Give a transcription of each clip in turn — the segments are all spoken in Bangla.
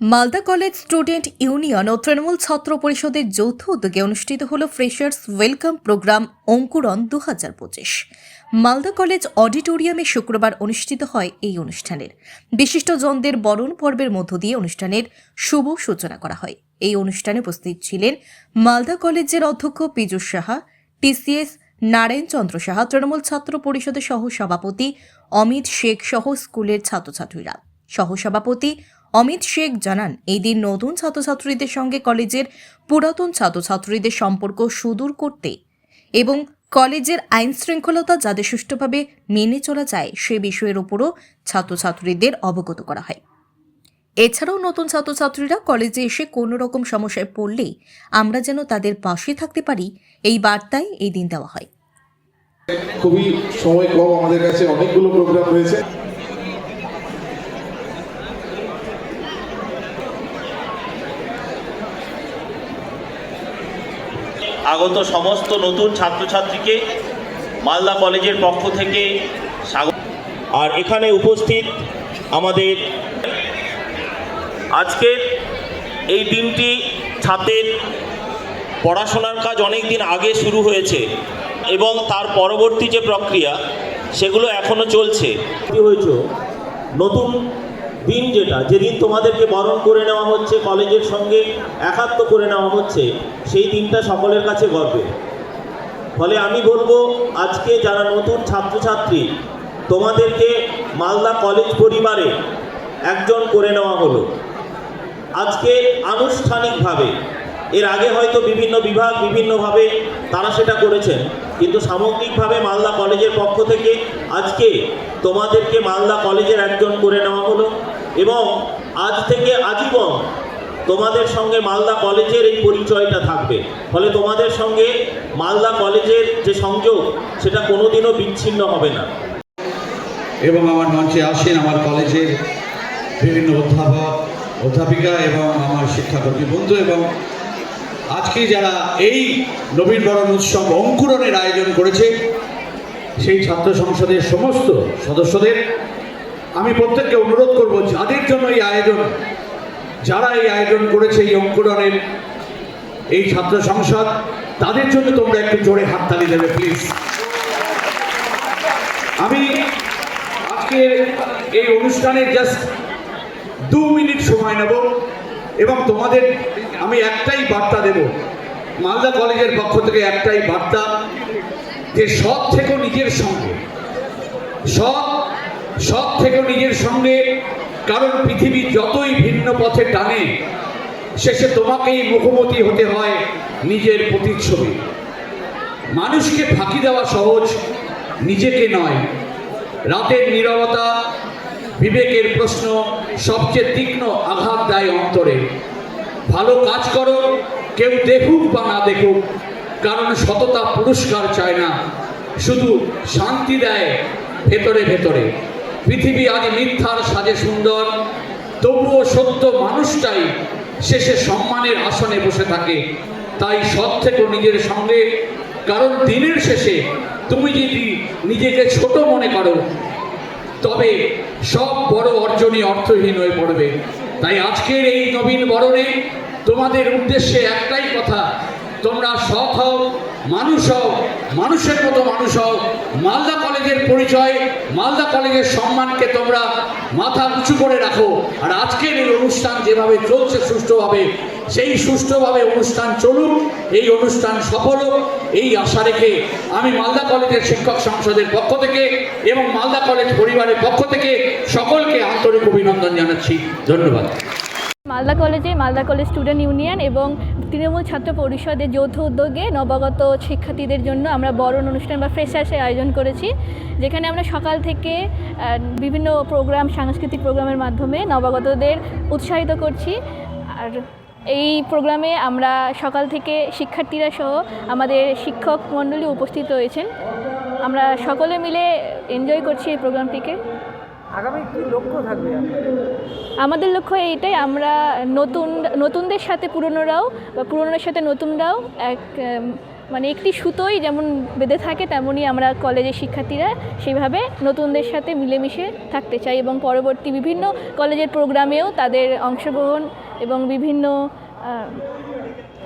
মালদা কলেজ স্টুডেন্ট ইউনিয়ন ও তৃণমূল ছাত্র পরিষদের যৌথ উদ্যোগে অনুষ্ঠিত হল ফ্রেশার্স ওয়েলকাম প্রোগ্রাম অঙ্কুরন দু হাজার পঁচিশ। মালদা কলেজ অডিটোরিয়ামে শুক্রবার অনুষ্ঠিত হয় এই অনুষ্ঠানের। বিশিষ্টজনদের বরণ পর্বের মধ্য দিয়ে অনুষ্ঠানের শুভ সূচনা করা হয়। এই অনুষ্ঠানে উপস্থিত ছিলেন মালদা কলেজের অধ্যক্ষ পীযুষ সাহা, টিসিএস নারায়ণ চন্দ্র সাহা, তৃণমূল ছাত্র পরিষদের সহ সভাপতি অমিত শেখ সহ স্কুলের ছাত্রছাত্রীরা। সহসভাপতি অমিত শেখ জানান, এই দিন নতুন ছাত্রছাত্রীদের সঙ্গে কলেজের পুরাতন ছাত্রছাত্রীদের সম্পর্ক সুদূর করতে এবং কলেজের আইন শৃঙ্খলতা যাতে সুষ্ঠুভাবে মেনে চলা যায়, সে বিষয়ের উপরও ছাত্রছাত্রীদের অবগত করা হয়। এছাড়াও নতুন ছাত্রছাত্রীরা কলেজে এসে কোনো রকম সমস্যায় পড়লেই আমরা যেন তাদের পাশে থাকতে পারি, এই বার্তায় এই দিন দেওয়া হয়। খুবই সময় কম আমাদের কাছে, অনেকগুলো প্রোগ্রাম রয়েছে। আগত সমস্ত নতুন ছাত্রছাত্রীকে মালদা কলেজের পক্ষ থেকে স্বাগত। আর এখানে উপস্থিত আমাদের আজকের এই দিনটি ছাত্রের পড়াশোনার কাজ অনেক দিন আগে শুরু হয়েছে এবং তার পরবর্তী যে প্রক্রিয়া সেগুলো এখনও চলছে। কি হয়েছে? নতুন দিন যেটা, যেদিন তোমাদেরকে বরণ করে নেওয়া হচ্ছে, কলেজের সঙ্গে একাত্ম করে নেওয়া হচ্ছে, সেই দিনটা সকলের কাছে গর্বের। ফলে আমি বলব, আজকে যারা নতুন ছাত্রছাত্রী, তোমাদেরকে মালদা কলেজ পরিবারে একজন করে নেওয়া হলো। আজকে আনুষ্ঠানিকভাবে, এর আগে হয়তো বিভিন্ন বিভাগ বিভিন্নভাবে তারা সেটা করেছেন, কিন্তু সামগ্রিকভাবে মালদা কলেজের পক্ষ থেকে আজকে তোমাদেরকে মালদা কলেজের একজন করে নেওয়া হলো। এবং আজ থেকে আজীবন তোমাদের সঙ্গে মালদা কলেজের এই পরিচয়টা থাকবে। ফলে তোমাদের সঙ্গে মালদা কলেজের যে সংযোগ, সেটা কোনোদিনও বিচ্ছিন্ন হবে না। এবং আমার মঞ্চে আসেন আমার কলেজের বিভিন্ন অধ্যাপক, অধ্যাপিকা এবং আমার শিক্ষাকর্মী বন্ধু এবং আজকে যারা এই নবীনবরণ উৎসব অঙ্কুরণের আয়োজন করেছে, সেই ছাত্র সংসদের সমস্ত সদস্যদের আমি প্রত্যেককে অনুরোধ করব, যাদের জন্য এই আয়োজন, যারা এই আয়োজন করেছে এই অঙ্কুরণের এই ছাত্র সংসদ, তাদের জন্য তোমরা একটু জোরে হাততালি দেবে প্লিজ আমি আজকে এই অনুষ্ঠানে জাস্ট দু মিনিট সময় নেব এবং তোমাদের, আমি একটাই বার্তা দেব। মালদা কলেজের পক্ষ থেকে একটাই বার্তা যে সৎ থেকে নিজের সঙ্গে সৎ সৎ থেকে নিজের সঙ্গে, কারণ পৃথিবী যতই ভিন্ন পথে টানে, শেষে তোমাকেই মুখোমুখি হতে হয় নিজের প্রতিচ্ছবি। মানুষকে ফাঁকি দেওয়া সহজ, নিজেকে নয়। রাতের নীরবতা, বিবেকের প্রশ্ন, সবচেয়ে তীক্ষ্ণ আঘাত দেয় অন্তরে। ভালো কাজ করো, কেউ দেখুক বা না দেখুক, কারণ সততা পুরস্কার চায় না, শুধু শান্তি দেয় ভেতরে ভেতরে। পৃথিবী আজ মিথ্যার সাজে সুন্দর, তবুও সত্য মানুষটাই শেষে সম্মানের আসনে বসে থাকে। তাই সৎ থেকে নিজের সঙ্গে, কারণ দিনের শেষে তুমি যদি নিজেকে ছোট মনে করো, তবে সব বড় অর্জনই অর্থহীন হয়ে পড়বে। তাই আজকের এই নবীন বরণে তোমাদের উদ্দেশ্যে একটাই কথা, তোমরা হও মানুষ হও, মানুষের মতো মানুষ হও। মালদা কলেজের পরিচয়, মালদা কলেজের সম্মানকে তোমরা মাথা উঁচু করে রাখো। আর আজকের এই অনুষ্ঠান যেভাবে চলছে সুষ্ঠুভাবে, সেই সুষ্ঠুভাবে অনুষ্ঠান চলুক, এই অনুষ্ঠান সফল হোক, এই আশা রেখে আমি মালদা কলেজের শিক্ষক সংসদের পক্ষ থেকে এবং মালদা কলেজ পরিবারের পক্ষ থেকে সকলকে আন্তরিক অভিনন্দন জানাচ্ছি। ধন্যবাদ। মালদা কলেজে, মালদা কলেজ স্টুডেন্ট ইউনিয়ন এবং তৃণমূল ছাত্র পরিষদের যৌথ উদ্যোগে নবাগত শিক্ষার্থীদের জন্য আমরা বরণ অনুষ্ঠান বা ফ্রেশার্সের আয়োজন করেছি, যেখানে আমরা সকাল থেকে বিভিন্ন প্রোগ্রাম সাংস্কৃতিক প্রোগ্রামের মাধ্যমে নবাগতদের উৎসাহিত করছি। আর এই প্রোগ্রামে আমরা সকাল থেকে শিক্ষার্থীরা সহ আমাদের শিক্ষক মণ্ডলী উপস্থিত রয়েছেন। আমরা সকলে মিলে এনজয় করছি এই প্রোগ্রামটিকে লক্ষ্য আমাদের লক্ষ্য এইটাই, আমরা নতুন, নতুনদের সাথে পুরনোরাও, বা পুরনোদের সাথে নতুনরাও এক মানে একটি সুতোই যেমন বেঁধে থাকে, তেমনই আমরা কলেজের শিক্ষার্থীরা সেইভাবে নতুনদের সাথে মিলেমিশে থাকতে চাই এবং পরবর্তী বিভিন্ন কলেজের প্রোগ্রামেও তাদের অংশগ্রহণ এবং বিভিন্ন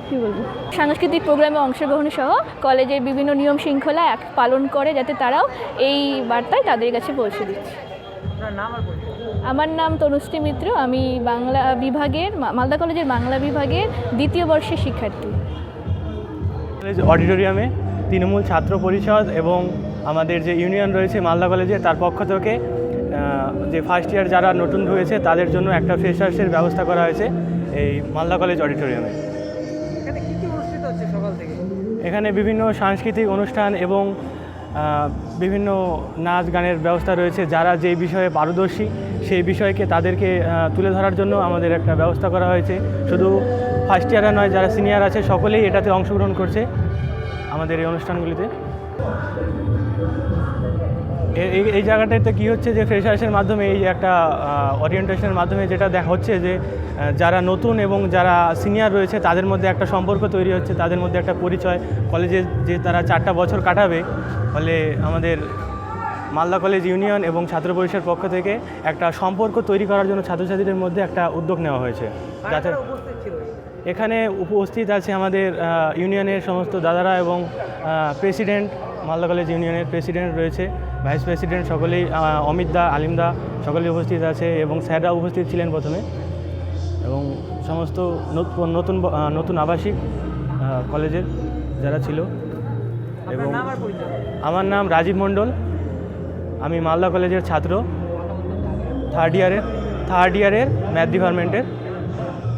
কী বলব, সাংস্কৃতিক প্রোগ্রামে অংশগ্রহণ সহ কলেজের বিভিন্ন নিয়ম শৃঙ্খলা এক পালন করে যাতে তারাও এই বার্তায় তাদের কাছে পৌঁছে দিচ্ছে। আমার নাম তনুশ্রী মিত্র। আমি বাংলা বিভাগের মালদা কলেজের বাংলা বিভাগের দ্বিতীয় বর্ষের শিক্ষার্থী। কলেজ অডিটোরিয়ামে তৃণমূল ছাত্র পরিষদ এবং আমাদের যে ইউনিয়ন রয়েছে মালদা কলেজে তার পক্ষ থেকে যে ফার্স্ট ইয়ার যারা নতুন ঢুকেছে তাদের জন্য একটা ফ্রেশার্সের ব্যবস্থা করা হয়েছে এই মালদা কলেজ অডিটোরিয়ামে। এখানে কি কি অনুষ্ঠিত হচ্ছে সকাল থেকে? এখানে বিভিন্ন সাংস্কৃতিক অনুষ্ঠান এবং বিভিন্ন নাচ গানের ব্যবস্থা রয়েছে। যারা যেই বিষয়ে পারদর্শী, সেই বিষয়কে তাদেরকে তুলে ধরার জন্য আমাদের একটা ব্যবস্থা করা হয়েছে। শুধু ফার্স্ট ইয়ারে নয়, যারা সিনিয়র আছে, সকলেই এটাতে অংশগ্রহণ করছে আমাদের এই অনুষ্ঠানগুলিতে। এই এই জায়গাটাতে কী হচ্ছে যে ফ্রেশার্সের মাধ্যমে এই একটা ওরিয়েন্টেশনের মাধ্যমে যেটা দেখা হচ্ছে যে যারা নতুন এবং যারা সিনিয়র রয়েছে তাদের মধ্যে একটা সম্পর্ক তৈরি হচ্ছে তাদের মধ্যে একটা পরিচয়। কলেজে যে তারা চারটা বছর কাটাবে ফলে আমাদের মালদা কলেজ ইউনিয়ন এবং ছাত্র পরিষদের পক্ষ থেকে একটা সম্পর্ক তৈরি করার জন্য ছাত্রছাত্রীদের মধ্যে একটা উদ্যোগ নেওয়া হয়েছে। যাতে এখানে উপস্থিত আছে আমাদের ইউনিয়নের সমস্ত দাদারা এবং প্রেসিডেন্ট মালদা কলেজ ইউনিয়নের প্রেসিডেন্ট রয়েছে। ভাইস প্রেসিডেন্ট সকলেই অমিত দা আলিম দা সকলেই উপস্থিত আছে এবং স্যাররা উপস্থিত ছিলেন প্রথমে। এবং সমস্ত নতুন নতুন নতুন আবাসিক কলেজের যারা ছিল। এবং আমার নাম রাজীব মণ্ডল। আমি মালদা কলেজের ছাত্র। থার্ড ইয়ারের থার্ড ইয়ারের ম্যাথ ডিপার্টমেন্টের